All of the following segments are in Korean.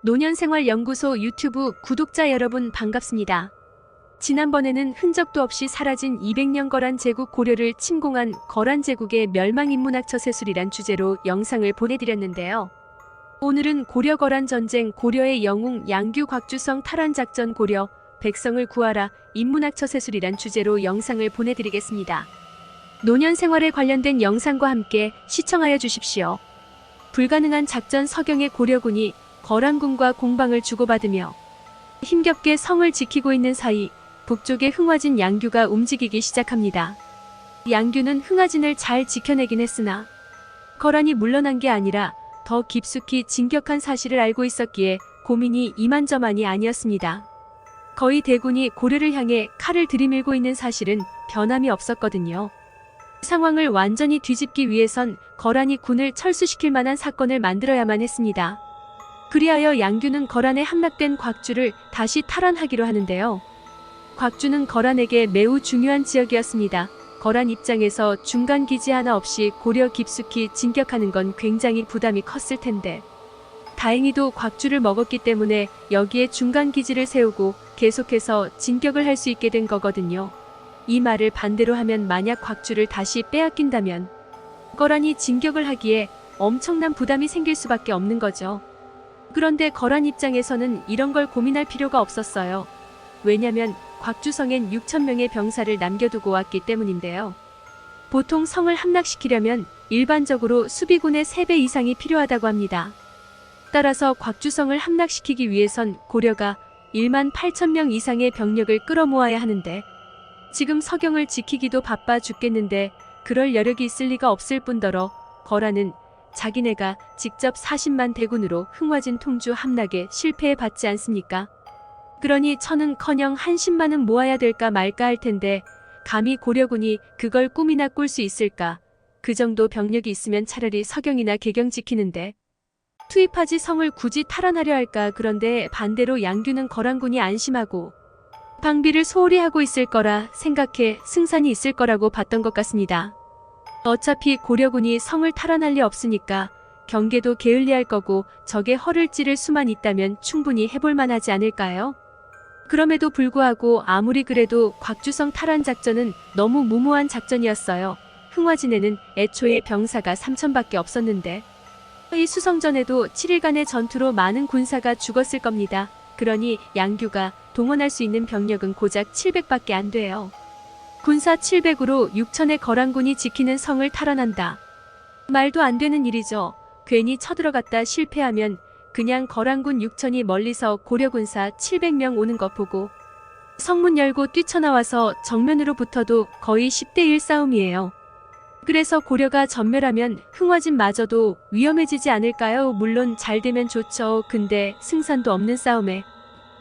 노년생활연구소 유튜브 구독자 여러분 반갑습니다. 지난번에는 흔적도 없이 사라진 200년 거란 제국 고려를 침공한 거란 제국의 멸망인문학처 세술이란 주제로 영상을 보내드렸는데요. 오늘은 고려 거란 전쟁 고려의 영웅 양규 곽주성 탈환 작전 고려 백성을 구하라 인문학처 세술이란 주제로 영상을 보내드리겠습니다. 노년 생활에 관련된 영상과 함께 시청하여 주십시오. 불가능한 작전 서경의 고려군이 거란군과 공방을 주고받으며 힘겹게 성을 지키고 있는 사이 북쪽의 흥화진 양규가 움직이기 시작합니다. 양규는 흥화진을 잘 지켜내긴 했으나 거란이 물러난 게 아니라 더 깊숙이 진격한 사실을 알고 있었기에 고민이 이만저만이 아니었습니다. 거의 대군이 고려를 향해 칼을 들이밀고 있는 사실은 변함이 없었거든요. 상황을 완전히 뒤집기 위해선 거란이 군을 철수시킬 만한 사건을 만들어야만 했습니다. 그리하여 양규는 거란에 함락된 곽주를 다시 탈환하기로 하는데요. 곽주는 거란에게 매우 중요한 지역이었습니다. 거란 입장에서 중간 기지 하나 없이 고려 깊숙이 진격하는 건 굉장히 부담이 컸을 텐데. 다행히도 곽주를 먹었기 때문에 여기에 중간 기지를 세우고 계속해서 진격을 할 수 있게 된 거거든요. 이 말을 반대로 하면 만약 곽주를 다시 빼앗긴다면 거란이 진격을 하기에 엄청난 부담이 생길 수밖에 없는 거죠. 그런데 거란 입장에서는 이런 걸 고민할 필요가 없었어요. 왜냐면 곽주성엔 6천명의 병사를 남겨두고 왔기 때문인데요. 보통 성을 함락시키려면 일반적으로 수비군의 3배 이상이 필요하다고 합니다. 따라서 곽주성을 함락시키기 위해선 고려가 1만 8천 명 이상의 병력을 끌어모아야 하는데 지금 서경을 지키기도 바빠 죽겠는데 그럴 여력이 있을 리가 없을 뿐더러 거란은 자기네가 직접 40만 대군으로 흥화진 통주 함락에 실패해 봤지 않습니까? 그러니 천은커녕 한십만은 모아야 될까 말까 할 텐데 감히 고려군이 그걸 꿈이나 꿀 수 있을까? 그 정도 병력이 있으면 차라리 서경이나 개경 지키는데 투입하지 성을 굳이 탈환하려 할까? 그런데 반대로 양규는 거란군이 안심하고 방비를 소홀히 하고 있을 거라 생각해 승산이 있을 거라고 봤던 것 같습니다. 어차피 고려군이 성을 탈환할 리 없으니까 경계도 게을리할 거고 적의 허를 찌를 수만 있다면 충분히 해볼 만하지 않을까요? 그럼에도 불구하고 아무리 그래도 곽주성 탈환 작전은 너무 무모한 작전이었어요. 흥화진에는 애초에 병사가 3천밖에 없었는데 이 수성전에도 7일간의 전투로 많은 군사가 죽었을 겁니다. 그러니 양규가 동원할 수 있는 병력은 고작 700밖에 안 돼요. 군사 700으로 6천의 거란군이 지키는 성을 탈환한다. 말도 안 되는 일이죠. 괜히 쳐들어갔다 실패하면 그냥 거란군 6천이 멀리서 고려군사 700명 오는 것 보고 성문 열고 뛰쳐나와서 정면으로 붙어도 거의 10대 1 싸움이에요. 그래서 고려가 전멸하면 흥화진마저도 위험해지지 않을까요? 물론 잘 되면 좋죠. 근데 승산도 없는 싸움에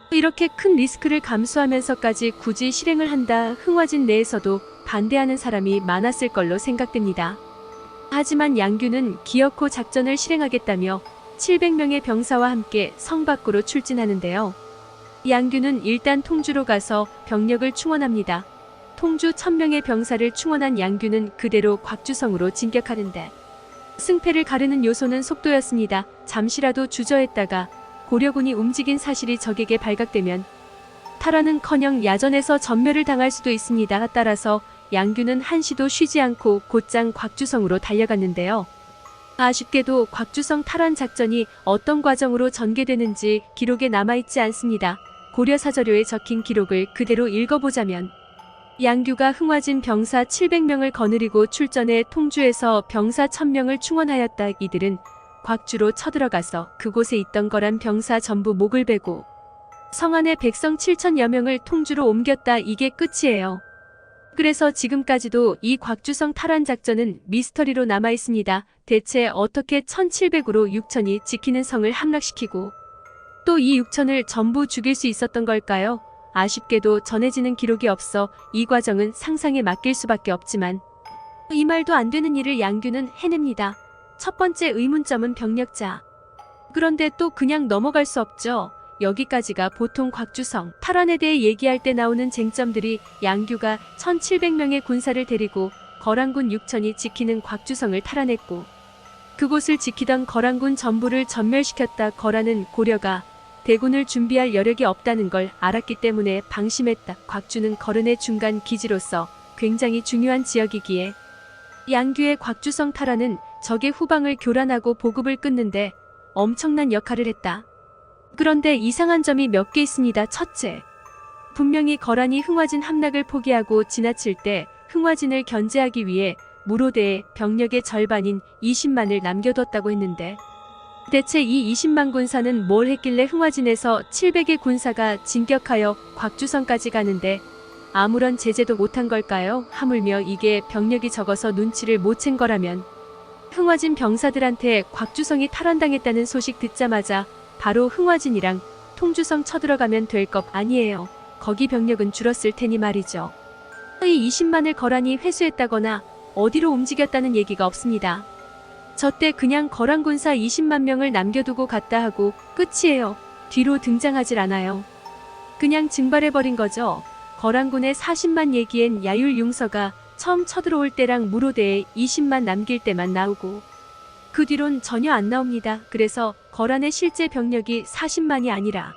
이렇게 큰 리스크를 감수하면서까지 굳이 실행을 한다. 흥화진 내에서도 반대하는 사람이 많았을 걸로 생각됩니다. 하지만 양규는 기어코 작전을 실행하겠다며 700명의 병사와 함께 성 밖으로 출진하는데요. 양규는 일단 통주로 가서 병력을 충원합니다. 통주 1000명의 병사를 충원한 양규는 그대로 곽주성으로 진격하는데 승패를 가르는 요소는 속도였습니다. 잠시라도 주저했다가 고려군이 움직인 사실이 적에게 발각되면 탈환은커녕 야전에서 전멸을 당할 수도 있습니다. 따라서 양규는 한시도 쉬지 않고 곧장 곽주성으로 달려갔는데요. 아쉽게도 곽주성 탈환 작전이 어떤 과정으로 전개되는지 기록에 남아있지 않습니다. 고려사저료에 적힌 기록을 그대로 읽어보자면 양규가 흥화진 병사 700명을 거느리고 출전해 통주에서 병사 1000명을 충원하였다. 이들은 곽주로 쳐들어가서 그곳에 있던 거란 병사 전부 목을 베고 성안의 백성 7천여 명을 통주로 옮겼다. 이게 끝이에요. 그래서 지금까지도 이 곽주성 탈환 작전은 미스터리로 남아 있습니다. 대체 어떻게 1700으로 6천이 지키는 성을 함락시키고 또 이 6천을 전부 죽일 수 있었던 걸까요? 아쉽게도 전해지는 기록이 없어 이 과정은 상상에 맡길 수밖에 없지만 이 말도 안 되는 일을 양규는 해냅니다. 첫 번째 의문점은 병력자. 그런데 또 그냥 넘어갈 수 없죠. 여기까지가 보통 곽주성, 탈환에 대해 얘기할 때 나오는 쟁점들이 양규가 1700명의 군사를 데리고 거란군 6천이 지키는 곽주성을 탈환했고 그곳을 지키던 거란군 전부를 전멸시켰다. 거란은 고려가 대군을 준비할 여력이 없다는 걸 알았기 때문에 방심했다. 곽주는 거른의 중간 기지로서 굉장히 중요한 지역이기에 양규의 곽주성 탈환은 적의 후방을 교란하고 보급을 끊는데 엄청난 역할을 했다. 그런데 이상한 점이 몇 개 있습니다. 첫째, 분명히 거란이 흥화진 함락을 포기하고 지나칠 때 흥화진을 견제하기 위해 무로대에 병력의 절반인 20만을 남겨뒀다고 했는데 대체 이 20만 군사는 뭘 했길래 흥화진에서 700의 군사가 진격하여 곽주성까지 가는데 아무런 제재도 못한 걸까요? 하물며 이게 병력이 적어서 눈치를 못 챈 거라면 흥화진 병사들한테 곽주성이 탈환당했다는 소식 듣자마자 바로 흥화진이랑 통주성 쳐들어가면 될 것 아니에요. 거기 병력은 줄었을 테니 말이죠. 이 20만을 거란이 회수했다거나 어디로 움직였다는 얘기가 없습니다. 저때 그냥 거란 군사 20만 명을 남겨두고 갔다 하고 끝이에요. 뒤로 등장하질 않아요. 그냥 증발해버린 거죠. 거란군의 40만 얘기엔 야율 융서가 처음 쳐들어올 때랑 무로대에 20만 남길 때만 나오고 그 뒤론 전혀 안 나옵니다. 그래서 거란의 실제 병력이 40만이 아니라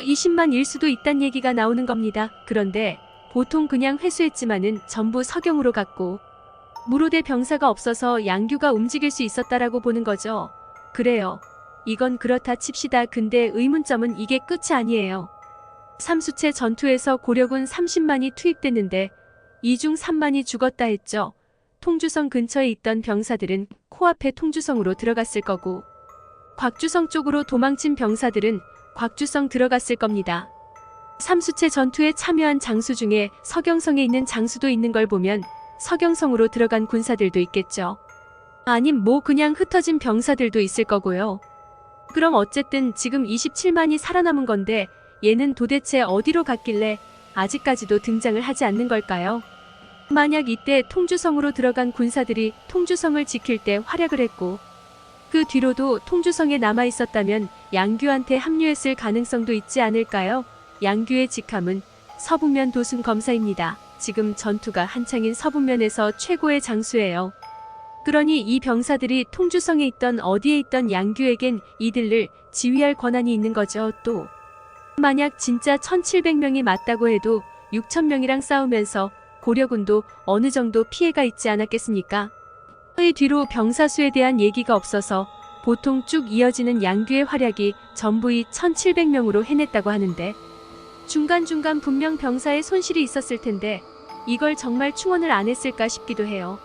20만일 수도 있단 얘기가 나오는 겁니다. 그런데 보통 그냥 회수했지만은 전부 서경으로 갔고 무로대 병사가 없어서 양규가 움직일 수 있었다라고 보는 거죠. 그래요. 이건 그렇다 칩시다. 근데 의문점은 이게 끝이 아니에요. 삼수체 전투에서 고려군 30만이 투입됐는데 이 중 3만이 죽었다 했죠. 통주성 근처에 있던 병사들은 코앞에 통주성으로 들어갔을 거고 곽주성 쪽으로 도망친 병사들은 곽주성 들어갔을 겁니다. 삼수체 전투에 참여한 장수 중에 서경성에 있는 장수도 있는 걸 보면 서경성으로 들어간 군사들도 있겠죠. 아님 뭐 그냥 흩어진 병사들도 있을 거고요. 그럼 어쨌든 지금 27만이 살아남은 건데 얘는 도대체 어디로 갔길래 아직까지도 등장을 하지 않는 걸까요? 만약 이때 통주성으로 들어간 군사들이 통주성을 지킬 때 활약을 했고 그 뒤로도 통주성에 남아 있었다면 양규한테 합류했을 가능성도 있지 않을까요? 양규의 직함은 서북면 도순 검사입니다. 지금 전투가 한창인 서북면에서 최고의 장수예요. 그러니 이 병사들이 통주성에 있던 어디에 있던 양규에겐 이들을 지휘할 권한이 있는 거죠. 또 만약 진짜 1700명이 맞다고 해도 6000명이랑 싸우면서 고려군도 어느 정도 피해가 있지 않았겠습니까? 의 뒤로 병사수에 대한 얘기가 없어서 보통 쭉 이어지는 양규의 활약이 전부 이 1700명으로 해냈다고 하는데 중간중간 분명 병사의 손실이 있었을 텐데 이걸 정말 충원을 안 했을까 싶기도 해요.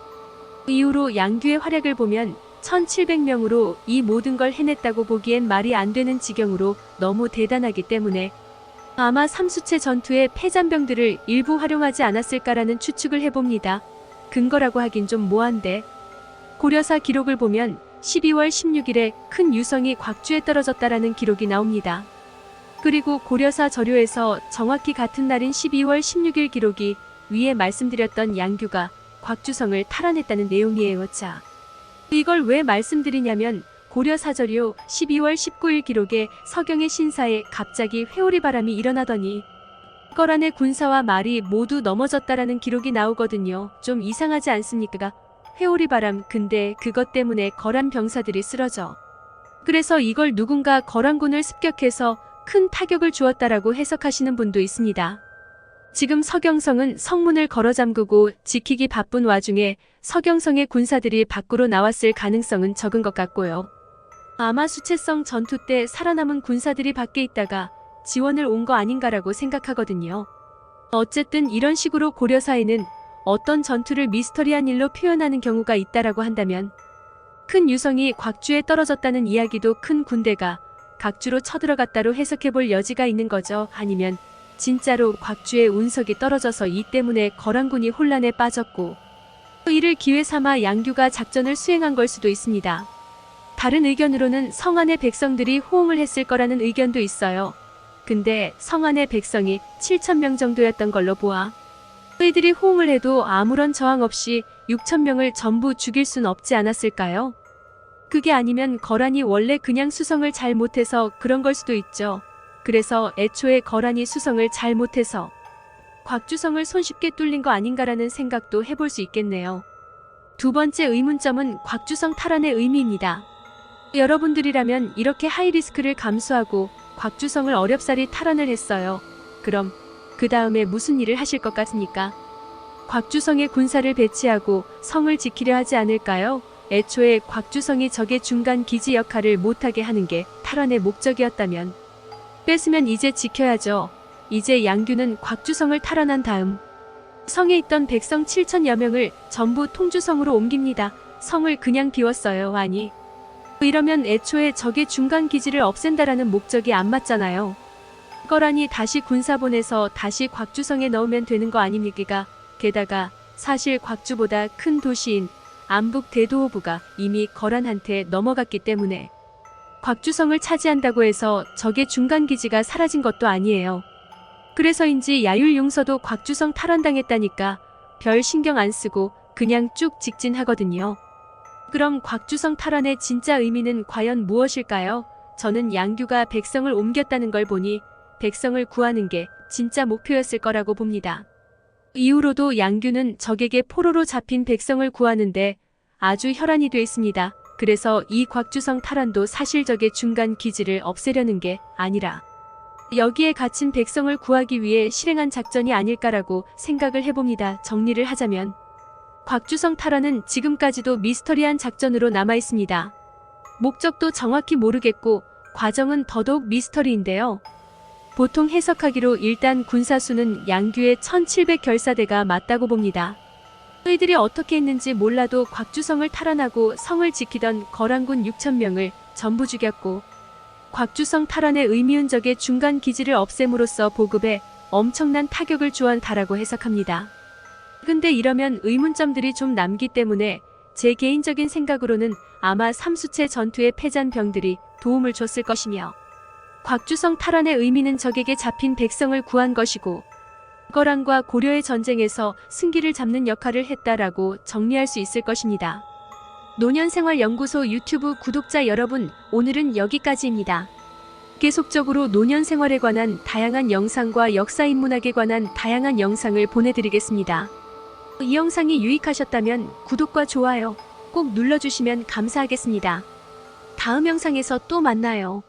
이후로 양규의 활약을 보면 1700명으로 이 모든 걸 해냈다고 보기엔 말이 안 되는 지경으로 너무 대단하기 때문에 아마 삼수체 전투의 패잔병들을 일부 활용하지 않았을까라는 추측을 해봅니다. 근거라고 하긴 좀 모한데 고려사 기록을 보면 12월 16일에 큰 유성이 곽주에 떨어졌다라는 기록이 나옵니다. 그리고 고려사 저료에서 정확히 같은 날인 12월 16일 기록이 위에 말씀드렸던 양규가 곽주성을 탈환했다는 내용이에요. 자, 이걸 왜 말씀드리냐면 고려사저료 12월 19일 기록에 서경의 신사에 갑자기 회오리 바람이 일어나더니 거란의 군사와 말이 모두 넘어졌다라는 기록이 나오거든요. 좀 이상하지 않습니까? 회오리 바람 근데 그것 때문에 거란 병사들이 쓰러져. 그래서 이걸 누군가 거란군을 습격해서 큰 타격을 주었다라고 해석하시는 분도 있습니다. 지금 서경성은 성문을 걸어 잠그고 지키기 바쁜 와중에 서경성의 군사들이 밖으로 나왔을 가능성은 적은 것 같고요. 아마 수채성 전투 때 살아남은 군사들이 밖에 있다가 지원을 온 거 아닌가라고 생각하거든요. 어쨌든 이런 식으로 고려사에는 어떤 전투를 미스터리한 일로 표현하는 경우가 있다라고 한다면 큰 유성이 곽주에 떨어졌다는 이야기도 큰 군대가 각주로 쳐들어갔다로 해석해 볼 여지가 있는 거죠. 아니면 진짜로 곽주의 운석이 떨어져서 이 때문에 거란군이 혼란에 빠졌고 또 이를 기회 삼아 양규가 작전을 수행한 걸 수도 있습니다. 다른 의견으로는 성안의 백성들이 호응을 했을 거라는 의견도 있어요. 근데 성안의 백성이 7천명 정도였던 걸로 보아 그이들이 호응을 해도 아무런 저항 없이 6천명을 전부 죽일 순 없지 않았을까요? 그게 아니면 거란이 원래 그냥 수성을 잘 못해서 그런 걸 수도 있죠. 그래서 애초에 거란이 수성을 잘 못해서 곽주성을 손쉽게 뚫린 거 아닌가라는 생각도 해볼 수 있겠네요. 두 번째 의문점은 곽주성 탈환의 의미입니다. 여러분들이라면 이렇게 하이리스크를 감수하고 곽주성을 어렵사리 탈환을 했어요. 그럼 그 다음에 무슨 일을 하실 것 같습니까? 곽주성의 군사를 배치하고 성을 지키려 하지 않을까요? 애초에 곽주성이 적의 중간 기지 역할을 못하게 하는 게 탈환의 목적이었다면 뺏으면 이제 지켜야죠. 이제 양규는 곽주성을 탈환한 다음 성에 있던 백성 7천여 명을 전부 통주성으로 옮깁니다. 성을 그냥 비웠어요. 아니 이러면 애초에 적의 중간 기지를 없앤다라는 목적이 안 맞잖아요. 거라니 다시 군사 보내서 다시 곽주성에 넣으면 되는 거 아닙니까? 게다가 사실 곽주보다 큰 도시인 안북 대도호부가 이미 거란한테 넘어갔기 때문에 곽주성을 차지한다고 해서 적의 중간 기지가 사라진 것도 아니에요. 그래서인지 야율용서도 곽주성 탈환당했다니까 별 신경 안 쓰고 그냥 쭉 직진하거든요. 그럼 곽주성 탈환의 진짜 의미는 과연 무엇일까요? 저는 양규가 백성을 옮겼다는 걸 보니 백성을 구하는 게 진짜 목표였을 거라고 봅니다. 이후로도 양규는 적에게 포로로 잡힌 백성을 구하는데 아주 혈안이 돼 있습니다. 그래서 이 곽주성 탈환도 사실 적의 중간 기지를 없애려는 게 아니라 여기에 갇힌 백성을 구하기 위해 실행한 작전이 아닐까라고 생각을 해봅니다. 정리를 하자면 곽주성 탈환은 지금까지도 미스터리한 작전으로 남아 있습니다. 목적도 정확히 모르겠고 과정은 더더욱 미스터리인데요. 보통 해석하기로 일단 군사수는 양규의 1700 결사대가 맞다고 봅니다. 저희들이 어떻게 했는지 몰라도 곽주성을 탈환하고 성을 지키던 거란군 6천명을 전부 죽였고 곽주성 탈환의 의미은 적의 중간 기지를 없앰으로써 보급에 엄청난 타격을 주었다라고 해석합니다. 근데 이러면 의문점들이 좀 남기 때문에 제 개인적인 생각으로는 아마 삼수체 전투의 패잔 병들이 도움을 줬을 것이며 곽주성 탈환의 의미는 적에게 잡힌 백성을 구한 것이고 거란과 고려의 전쟁에서 승기를 잡는 역할을 했다라고 정리할 수 있을 것입니다. 노년생활연구소 유튜브 구독자 여러분, 오늘은 여기까지입니다. 계속적으로 노년생활에 관한 다양한 영상과 역사인문학에 관한 다양한 영상을 보내드리겠습니다. 이 영상이 유익하셨다면 구독과 좋아요 꼭 눌러주시면 감사하겠습니다. 다음 영상에서 또 만나요.